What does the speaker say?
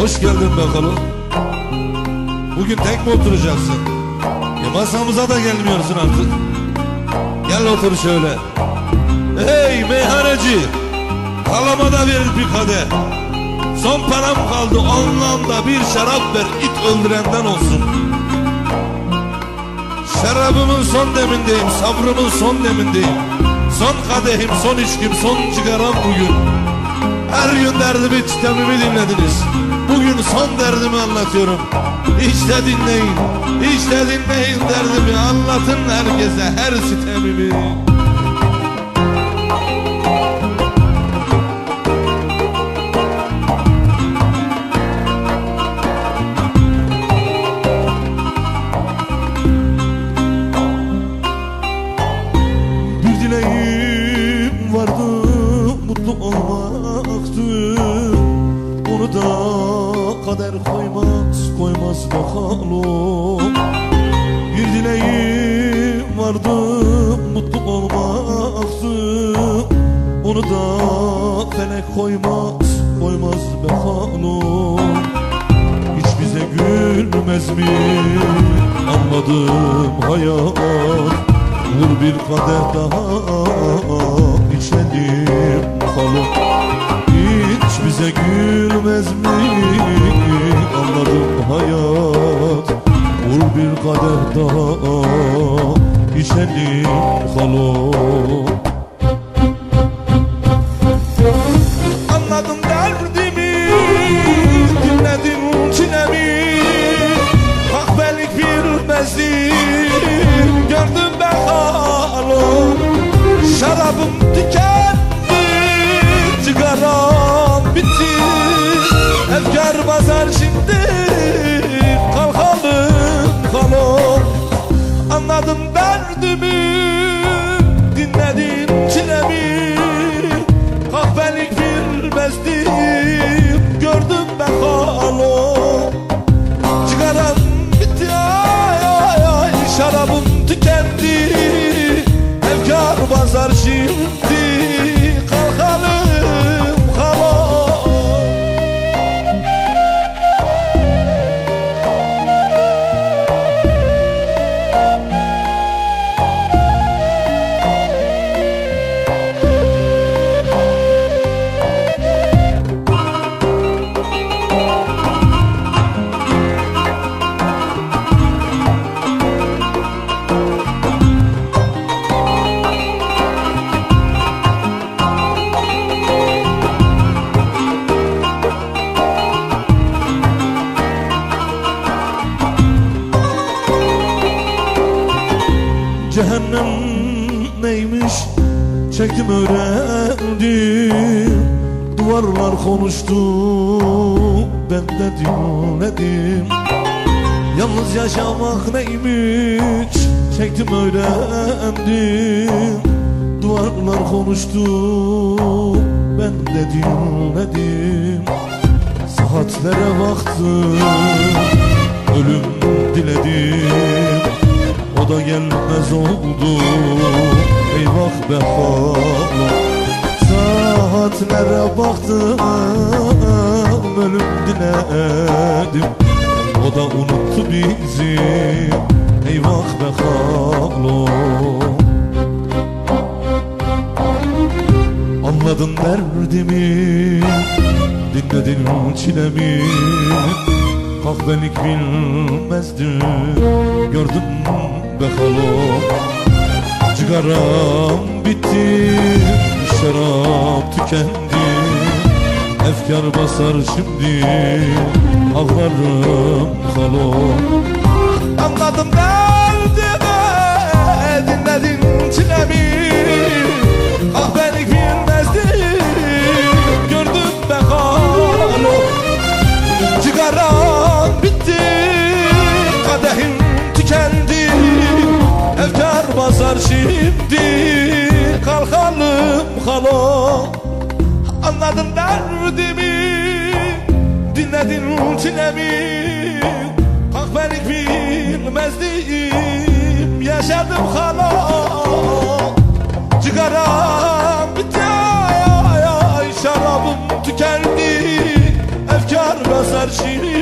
Hoş geldin bakalım. Bugün tek mi oturacaksın? E masamıza da gelmiyorsun artık. Gel otur şöyle. Hey meyhaneci. Kalama da bir kadeh. Son param kaldı ondan bir şarap ver it öldürenden olsun. Şarabımın son demindeyim, sabrımın son demindeyim. Son kadehim, son içkim, son cigaram bugün. Her gün derdimi, çitemimi dinlediniz. Bugün son derdimi anlatıyorum. İşte dinleyin, işte dinleyin derdimi. Anlatın herkese her sitemimi. Vardı mutlu olmaktı Onu da kader koymaz koymaz bakalım. Bir dileğim vardı mutlu olmaktı Onu da felek koymaz koymaz bakalım. Hiç bize gülmez mi? Anladım hayat Vur bir kadeh daha içelim kalın Hiç bize gülmez mi içelim kalın Anladım derdimi Dinledim çilemi. Kahvelik bilmezdim Gördüm ben halım Şarabım tükendi Anladım Cehennem neymiş? Çektim öğrendim Duvarlar konuştu. Ben de dinledim Yalnız yaşamak neymiş? Çektim öğrendim Duvarlar konuştu. Ben de dinledim Saatlere baktım. Ölüm diledim da gelmez oldu. Eyvah halam Saatlere baktım Ölüm diledim. O da unuttu bizi. Eyvah halam Anladın derdimi Dinledin çilemi Kahvelik bilmezdim Gördüm be halam Cigaram bitti Şarap tükendi. Efkar basar şimdi Ağlarım halam Anladım derdimi Halam Anladım derdimi Dinledin çilemi. Kahvelik bilmezdim Yaşadım halam Cigaram bitti Şarabım tükendi. Efkar basar şimdi